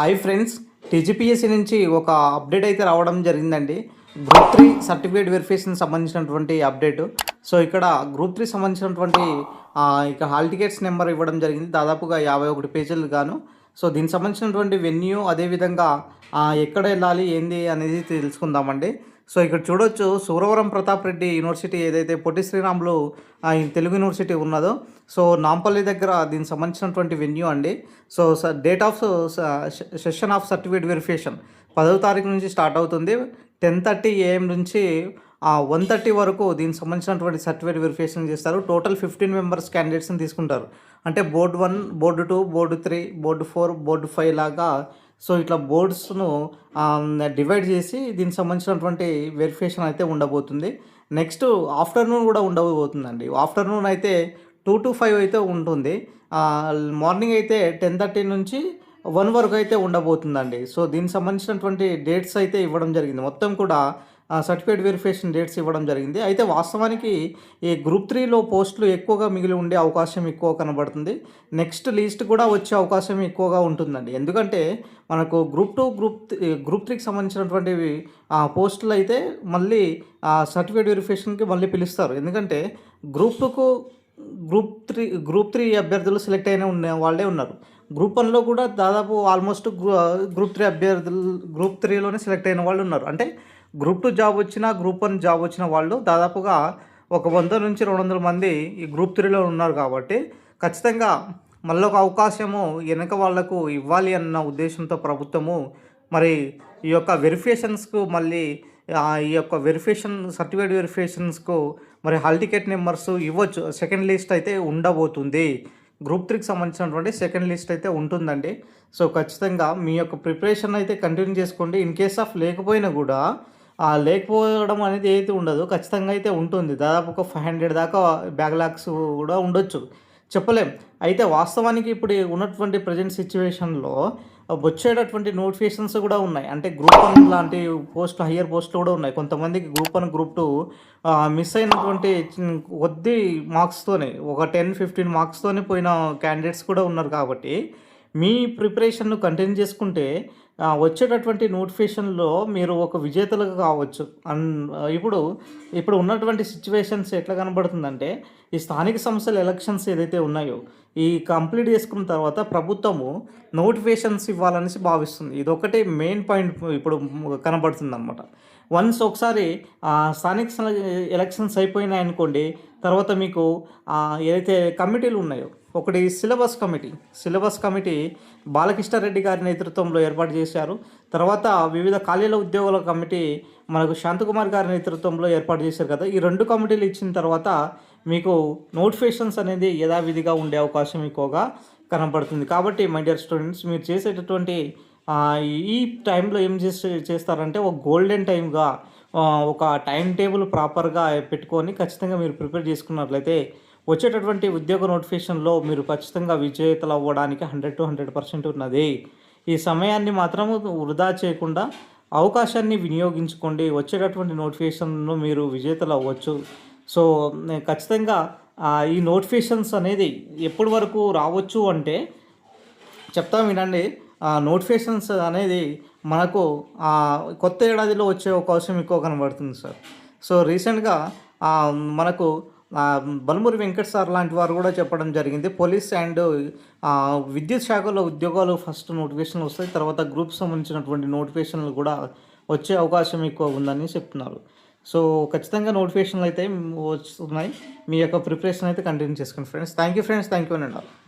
Hi friends TGPSC నుంచి ఒక update అయితే రావడం జరిగిందండి. గ్రూప్ త్రీ సర్టిఫికేట్ వెరిఫికేషన్ సంబంధించినటువంటి అప్డేట్. సో ఇక్కడ గ్రూప్ త్రీ సంబంధించినటువంటి ఇక హాల్ టికెట్స్ నెంబర్ ఇవ్వడం జరిగింది. దాదాపుగా యాభై ఒకటి పేజీలు గాను. సో దీనికి సంబంధించినటువంటి వెన్యూ అదేవిధంగా ఎక్కడ వెళ్ళాలి ఏంది అనేది తెలుసుకుందామండి. సో ఇక్కడ చూడొచ్చు సూరవరం ప్రతాప్ రెడ్డి యూనివర్సిటీ ఏదైతే పొట్టి శ్రీరాములు తెలుగు యూనివర్సిటీ ఉన్నదో సో నాంపల్లి దగ్గర దీనికి సంబంధించినటువంటి వెన్యూ అండి. So date of session of certificate verification పదవ తారీఖు నుంచి స్టార్ట్ అవుతుంది. టెన్ థర్టీ ఏఎం నుంచి వన్ థర్టీ వరకు దీనికి సంబంధించినటువంటి సర్టిఫికేట్ వెరిఫికేషన్ చేస్తారు. టోటల్ ఫిఫ్టీన్ మెంబర్స్ క్యాండిడేట్స్ని తీసుకుంటారు. అంటే board one board two board three board four board five లాగా సో ఇట్లా బోర్డ్స్ను డివైడ్ చేసి దీనికి సంబంధించినటువంటి వెరిఫికేషన్ అయితే ఉండబోతుంది. నెక్స్ట్ ఆఫ్టర్నూన్ కూడా ఉండబోతుందండి. ఆఫ్టర్నూన్ అయితే టూ టు ఫైవ్ అయితే ఉంటుంది. మార్నింగ్ అయితే టెన్ థర్టీ నుంచి వన్ వరకు అయితే ఉండబోతుందండి. సో దీనికి సంబంధించినటువంటి డేట్స్ అయితే ఇవ్వడం జరిగింది. మొత్తం కూడా సర్టిఫికేట్ వెరిఫికేషన్ డేట్స్ ఇవ్వడం జరిగింది. అయితే వాస్తవానికి ఈ గ్రూప్ త్రీలో పోస్టులు ఎక్కువగా మిగిలి ఉండే అవకాశం ఎక్కువ కనబడుతుంది. నెక్స్ట్ లిస్ట్ కూడా వచ్చే అవకాశం ఎక్కువగా ఉంటుందండి. ఎందుకంటే మనకు గ్రూప్ టూ గ్రూప్ గ్రూప్ త్రీకి సంబంధించినటువంటివి ఆ, పోస్టులు అయితే మళ్ళీ సర్టిఫికేట్ వెరిఫికేషన్కి మళ్ళీ పిలుస్తారు. ఎందుకంటే గ్రూప్ టూకు గ్రూప్ త్రీ గ్రూప్ త్రీ అభ్యర్థులు సెలెక్ట్ అయిన ఉన్న వాళ్ళే ఉన్నారు. గ్రూప్ వన్లో కూడా దాదాపు ఆల్మోస్ట్ గ్రూ గ్రూప్ త్రీ అభ్యర్థులు గ్రూప్ త్రీలోనే సెలెక్ట్ అయిన వాళ్ళు ఉన్నారు. అంటే గ్రూప్ టూ జాబ్ వచ్చినా గ్రూప్ వన్ జాబ్ వచ్చిన వాళ్ళు దాదాపుగా ఒక వంద నుంచి రెండు వందల మంది ఈ గ్రూప్ త్రీలో ఉన్నారు కాబట్టి ఖచ్చితంగా మళ్ళీ ఒక అవకాశము వెనక వాళ్ళకు ఇవ్వాలి అన్న ఉద్దేశంతో ప్రభుత్వము మరి ఈ యొక్క వెరిఫికేషన్స్కు మళ్ళీ ఈ యొక్క వెరిఫికేషన్ సర్టిఫికేట్ వెరిఫికేషన్స్కు మరి హాల్ టికెట్ నెంబర్స్ ఇవ్వచ్చు. సెకండ్ లిస్ట్ అయితే ఉండబోతుంది. గ్రూప్ త్రీకి సంబంధించినటువంటి సెకండ్ లిస్ట్ అయితే ఉంటుందండి. సో ఖచ్చితంగా మీ యొక్క ప్రిపరేషన్ అయితే కంటిన్యూ చేసుకోండి. ఇన్ కేస్ ఆఫ్ లేకపోయినా కూడా లేకపోవడం అనేది అయితే ఉండదు ఖచ్చితంగా అయితే ఉంటుంది. దాదాపు ఒక ఫైవ్ హండ్రెడ్ దాకా బ్యాక్లాగ్స్ కూడా ఉండొచ్చు. చెప్పలేం. అయితే వాస్తవానికి ఇప్పుడు ఉన్నటువంటి ప్రజెంట్ సిచ్యువేషన్లో వచ్చేటటువంటి నోటిఫికేషన్స్ కూడా ఉన్నాయి. అంటే గ్రూప్ వన్ లాంటి పోస్ట్ హయ్యర్ పోస్టులు కూడా ఉన్నాయి. కొంతమందికి group one group two miss అయినటువంటి కొద్ది మార్క్స్తోనే ఒక టెన్ ఫిఫ్టీన్ మార్క్స్తోనే పోయిన క్యాండిడేట్స్ కూడా ఉన్నారు కాబట్టి మీ ప్రిపరేషన్ను కంటిన్యూ చేసుకుంటే వచ్చేటటువంటి నోటిఫికేషన్లో మీరు ఒక విజేతలుగా కావచ్చు. అన్ ఇప్పుడు ఇప్పుడు ఉన్నటువంటి సిచ్యువేషన్స్ ఎట్లా కనబడుతుందంటే ఈ స్థానిక సంస్థల ఎలక్షన్స్ ఏదైతే ఉన్నాయో ఈ కంప్లీట్ చేసుకున్న తర్వాత ప్రభుత్వము నోటిఫికేషన్స్ ఇవ్వాలనేసి భావిస్తుంది. ఇది ఒకటి మెయిన్ పాయింట్ ఇప్పుడు కనబడుతుంది అనమాట వన్స్ ఒకసారి స్థానిక ఎలక్షన్స్ అయిపోయినాయి అనుకోండి తర్వాత మీకు ఏదైతే కమిటీలు ఉన్నాయో ఒకటి syllabus committee. Syllabus committee Balakrishna Reddy గారి నేతృత్వంలో ఏర్పాటు చేశారు. తర్వాత వివిధ ఖాళీల ఉద్యోగుల కమిటీ మనకు శాంతకుమార్ గారి నేతృత్వంలో ఏర్పాటు చేశారు కదా. ఈ రెండు కమిటీలు ఇచ్చిన తర్వాత మీకు నోటిఫికేషన్స్ అనేది యథావిధిగా ఉండే అవకాశం ఎక్కువగా కనబడుతుంది. కాబట్టి మై డియర్ స్టూడెంట్స్ మీరు చేసేటటువంటి ఈ టైంలో ఏం చేసి చేస్తారంటే ఒక గోల్డెన్ టైంగా ఒక టైం టేబుల్ ప్రాపర్గా పెట్టుకొని ఖచ్చితంగా మీరు ప్రిపేర్ చేసుకున్నట్లయితే వచ్చేటటువంటి ఉద్యోగ నోటిఫికేషన్లో మీరు ఖచ్చితంగా విజేతలు అవ్వడానికి హండ్రెడ్ టు హండ్రెడ్ పర్సెంట్ ఉన్నది. ఈ సమయాన్ని మాత్రం వృధా చేయకుండా అవకాశాన్ని వినియోగించుకోండి. వచ్చేటటువంటి నోటిఫికేషన్ను మీరు విజేతలు అవ్వచ్చు సో ఖచ్చితంగా ఈ నోటిఫికేషన్స్ అనేది ఎప్పటి వరకు రావచ్చు అంటే చెప్తాం వినండి. ఆ నోటిఫికేషన్స్ అనేది మనకు కొత్త ఏడాదిలో వచ్చే అవకాశం ఎక్కువ కనబడుతుంది సార్. సో రీసెంట్గా మనకు బలమూరి వెంకట్ సార్ లాంటి వారు కూడా చెప్పడం జరిగింది. పోలీస్ అండ్ విద్యుత్ శాఖలో ఉద్యోగాలు ఫస్ట్ నోటిఫికేషన్లు వస్తాయి తర్వాత గ్రూప్ సంబంధించినటువంటి నోటిఫికేషన్లు కూడా వచ్చే అవకాశం ఎక్కువ ఉందని చెప్తున్నారు. సో ఖచ్చితంగా నోటిఫికేషన్లు అయితే వస్తున్నాయి. మీ యొక్క ప్రిపరేషన్ అయితే కంటిన్యూ చేసుకోండి friends. Thank you friends. Thank you అండి